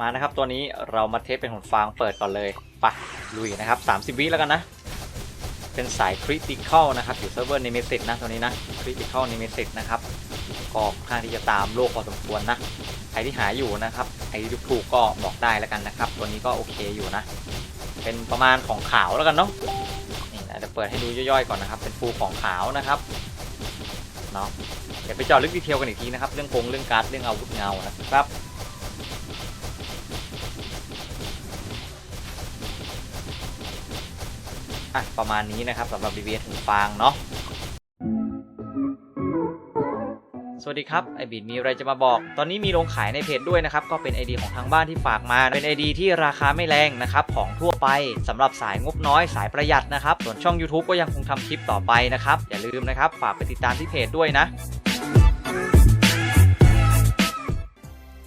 มานะครับตัวนี้เรามาเทสเป็นหนฟางเปิดก่อนเลยไปะลุยนะครับ 30 วิแล้วกันนะ เป็นสายคริติคอลนะครับ อยู่เซิร์ฟเวอร์นิเมซิตนะตัวนี้นะคริติคอลนิเมซิตนะครับก็ค่อข้างที่จะตามโลกพอสมควรนะใครที่หาอยู่นะครับไอ้ที่ถูกก็บอกได้แล้วกันนะครับ ตัวนี้ก็โอเคอยู่นะ เป็นประมาณของขาวแล้วกันเนาะนี่นะเดี๋ยวเปิดให้ดูย่อยๆก่อนนะครับ เป็นฟูของขาวนะครับเนาะเดี๋ยวไปเจาะลึกดีเทลกันอีกทีนะครับ เรื่องกงเรื่องการ์ดเรื่องอาวุธเงานะครับ อะประมาณนี้นะครับสำหรับ DBS หูฟางเนาะสวัสดีครับไอบีดมีอะไรจะมาบอก ตอนนี้มีลงขายในเพจด้วยนะครับ ก็เป็น ID ของทางบ้านที่ฝากมา เป็น ID ที่ราคาไม่แรงนะครับ ของทั่วไปสำหรับสายงบน้อยสายประหยัดนะครับ ส่วนช่อง YouTube ก็ยังคงทำคลิปต่อไปนะครับ อย่าลืมนะครับ ฝากไปติดตามที่เพจด้วยนะ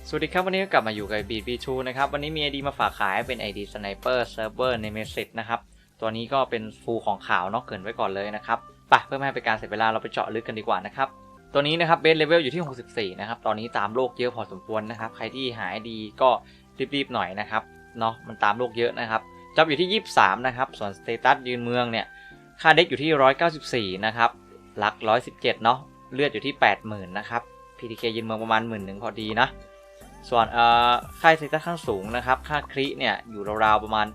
สวัสดีครับ วันนี้ก็กลับมาอยู่กับบีดบีทูนะครับ วันนี้มี ID มาฝากขายเป็น ID Sniper Server Nemesis นะครับ ตัวนี้ก็เป็นฟูของขาวเนาะเกินไว้ก่อนเลยนะครับไปเพื่อไม่ให้เป็นการเสียเวลาเราไปเจาะลึกกันดีกว่านะครับตัวนี้นะครับเบสเลเวลอยู่ที่ 64 นะครับ ตอนนี้ตามโลกเยอะพอสมควรนะครับ ใครที่หายดีก็รีบๆหน่อยนะครับ เนาะมันตามโลกเยอะนะครับจ็อบอยู่ที่ 23 นะครับ ส่วนสเตตัสยืนเมืองเนี่ย ค่าเด็กอยู่ที่ 194 นะครับ ลัก 117 เนาะ เลือดอยู่ที่ 80,000 นะครับ PTK ยืนเมืองประมาณหมื่นหนึ่งพอดีนะ ส่วนเอ่อค่าสเตตัสขั้นสูงนะครับ ค่าคริเนี่ยอยู่ราวๆประมาณ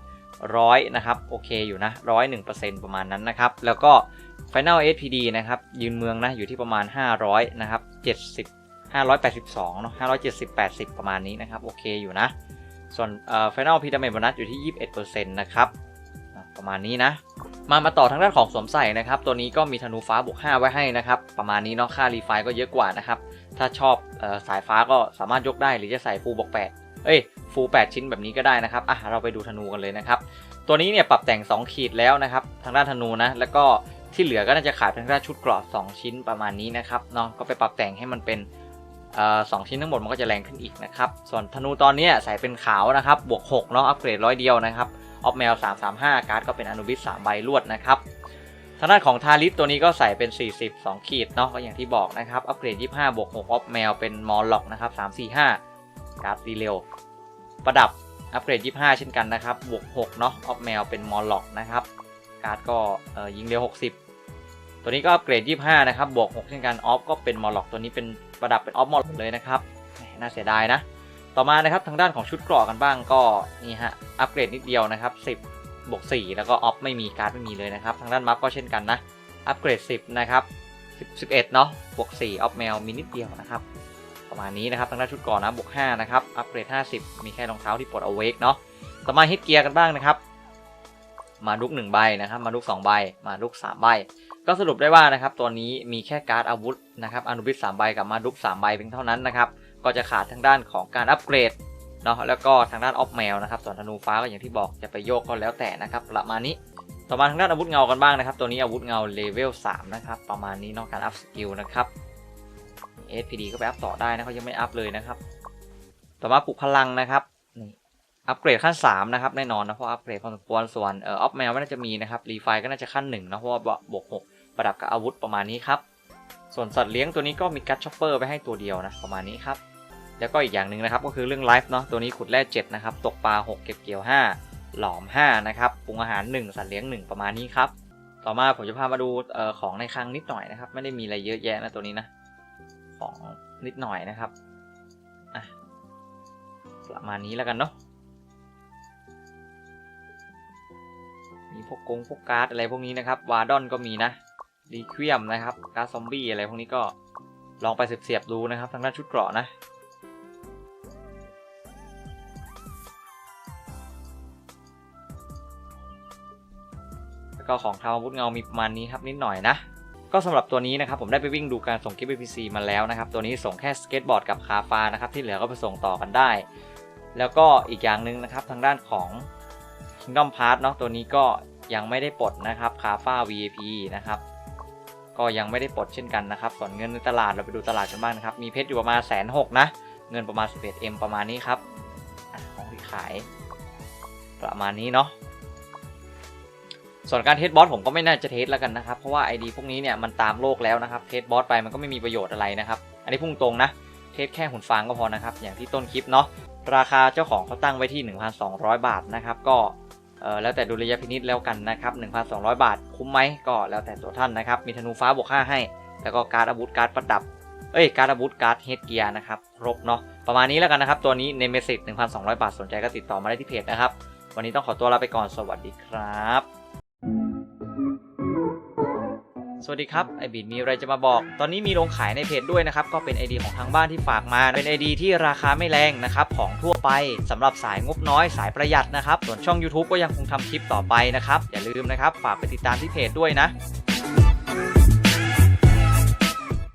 ร้อยนะครับโอเคอยู่นะร้อยหนึ่งเปอร์เซ็นต์ประมาณนั้นนะครับแล้วก็ Final SPD นะครับยืนเมืองนะอยู่ที่ประมาณ 500นะครับ70 582เนาะ570 80 ประมาณนี้นะครับโอเคอยู่นะ ส่วนเอ่อ Final p ีดาเมจโบนัสอยู่ที่ 21%นะครับประมาณนี้นะ มามาต่อทางด้านของสวมใส่นะครับ ตัวนี้ก็มีธนูฟ้าบวก5ไว้ให้นะครับ ประมาณนี้เนาะค่ารีไฟก็เยอะกว่านะครับ ถ้าชอบเออสายฟ้าก็สามารถยกได้หรือจะใส่ฟูบวก8 เอ้ยฟูล8ชิ้นแบบนี้ก็ได้นะครับอะเราไปดูธนูกันเลยนะครับ ตัวนี้เนี่ยปรับแต่ง 2 ขีดแล้วนะครับ ทางด้านธนูนะ แล้วก็ที่เหลือก็น่าจะขายทางด้านชุดเกราะ2ชิ้นประมาณนี้นะครับเนาะก็ไปปรับแต่งให้มันเป็นสองชิ้นทั้งหมดมันก็จะแรงขึ้นอีกนะครับ ส่วนธนูตอนนี้ใส่เป็นขาวนะครับ บวก6เนาะอัปเกรดร้อยเดียวนะครับออฟแมว 335 การ์ดก็เป็นอนุบิส3ใบลวดนะครับทางด้านของทาริสตัวนี้ก็ใส่เป็น 40 2 ขีดเนาะก็อย่างที่บอกนะครับ อัปเกรด 25 บวก6ออฟแมวเป็นมอลล็อกนะครับ 345 การ์ดดีเร็ว ประดับอัปเกรด 25 เช่นกันนะครับ บวก 6 เนาะออฟแมวเป็นมอลล็อกนะครับ การ์ดก็ยิงเร็ว 60 ตัวนี้ก็อัปเกรด 25 นะครับ บวก 6 เช่นกัน ออฟก็เป็นมอลล็อก ตัวนี้เป็นประดับเป็นออฟมอลล็อกเลยนะครับ น่าเสียดายนะ ต่อมานะครับทางด้านของชุดเกราะกันบ้างก็นี่ฮะ อัปเกรดนิดเดียวนะครับ 10 บวก 4 แล้วก็ออฟไม่มีการ์ดไม่มีเลยนะครับ ทางด้านมัฟก็เช่นกันนะ อัปเกรด 10 นะครับ 11 เนาะ บวก 4 ออฟแมวมีนิดเดียวนะครับ ประมาณนี้นะครับทางด้านชุดก่อนนะบวก5นะครับอัปเกรด 50 มีแค่รองเท้าที่ปลดเอาเวกเนาะต่อมาฮิตเกียร์กันบ้างนะครับ มาลุก1ใบนะครับมาลุก2ใบมาลุก3ใบก็สรุปได้ว่านะครับตัวนี้มีแค่การ์ดอาวุธนะครับอนุบิส3ใบกับมาลุก3ใบเพียงเท่านั้นนะครับก็จะขาดทางด้านของการอัปเกรดเนาะแล้วก็ทางด้านออฟแมวนะครับส่วนธนูฟ้าก็อย่างที่บอกจะไปโยกก็แล้วแต่นะครับประมาณนี้ต่อมาทางด้านอาวุธเงากันบ้างนะครับ ตัวนี้อาวุธเงาเลเวล3นะครับประมาณนี้นอกการอัพสกิลนะครับ SPD ก็ไปอัพต่อได้นะเขายังไม่อัพเลยนะครับ ต่อมาปลุกพลังนะครับนี่อัปเกรดขั้น 3 นะครับแน่นอนนะเพราะอัปเกรดพอสมควรส่วนเอ่อออฟแมวไม่น่าจะมีนะครับรีไฟก็น่าจะขั้น1นะเพราะว่าบวก6ประดับกับอาวุธประมาณนี้ครับส่วนสัตว์เลี้ยงตัวนี้ก็มีกัตช็อปเปอร์ไปให้ตัวเดียวนะประมาณนี้ครับแล้วก็อีกอย่างหนึ่งนะครับก็คือเรื่องไลฟ์เนาะตัวนี้ขุดแร่7นะครับตกปลา 6 เก็บเกี่ยว 5 หลอม 5 นะครับปรุงอาหาร 1 สัตว์เลี้ยง 1 ประมาณนี้ครับต่อมาผมจะพามาดูเอ่อของในคลังนิดหน่อยนะครับไม่ได้มีอะไรเยอะแยะนะตัวนี้นะ ของนิดหน่อยนะครับอะประมาณนี้แล้วกันเนาะมีพวกกงพวกการ์ดอะไรพวกนี้นะครับวาดอนก็มีนะรีเควียมนะครับการ์ดซอมบี้อะไรพวกนี้ก็ลองไปเสียบๆดูนะครับทางด้านชุดเกราะนะแล้วก็ของทางอาวุธเงามีประมาณนี้ครับนิดหน่อยนะ ก็สำหรับตัวนี้นะครับผมได้ไปวิ่งดูการส่งคลิป APC มาแล้วนะครับ ตัวนี้ส่งแค่สเก็ตบอร์ดกับคาฟานะครับที่เหลือก็ไปส่งต่อกันได้ แล้วก็อีกอย่างหนึ่งนะครับทางด้านของ Kingdom Pass เนาะตัวนี้ก็ยังไม่ได้ปลดนะครับคาฟา VIP นะครับก็ยังไม่ได้ปลดเช่นกันนะครับส่วนเงินในตลาดเราไปดูตลาดกันบ้างนะครับมีเพชรอยู่ประมาณแสนหกนะเงินประมาณ 11M ประมาณนี้ครับของที่ขายประมาณนี้เนาะ ส่วนการเทสบอสผมก็ไม่น่าจะเทสแล้วกันนะครับ เพราะว่า ID พวกนี้เนี่ยมันตามโลกแล้วนะครับ เทสบอสไปมันก็ไม่มีประโยชน์อะไรนะครับ อันนี้พุ่งตรงนะ เทสแค่หุ่นฟางก็พอนะครับ อย่างที่ต้นคลิปเนาะ ราคาเจ้าของเขาตั้งไว้ที่ 1,200 บาทนะครับ ก็เออแล้วแต่ดุลยพินิษแล้วกันนะครับ 1,200 บาท คุ้มไหมก็แล้วแต่ตัวท่านนะครับ มีธนูฟ้าบวก5ให้ แล้วก็การ์ดอาวุธการ์ดประดับ เอ้ย การ์ดอาวุธการ์ดเฮดเกียร์นะครับครบเนาะ ประมาณนี้แล้วกันนะครับ ตัวนี้เนเมซิส1,200 บาท สนใจก็ติดต่อมาได้ที่เพจนะครับ วันนี้ต้องขอตัวลาไปก่อน สวัสดีครับ วัสดีครับไอบีดมีอะไรจะมาบอก ตอนนี้มีลงขายในเพจด้วยนะครับ ก็เป็น ID ของทางบ้านที่ฝากมา เป็น ID ที่ราคาไม่แรงนะครับ ของทั่วไปสำหรับสายงบน้อยสายประหยัดนะครับ ส่วนช่อง YouTube ก็ยังคงทำคลิปต่อไปนะครับ อย่าลืมนะครับ ฝากไปติดตามที่เพจด้วยนะ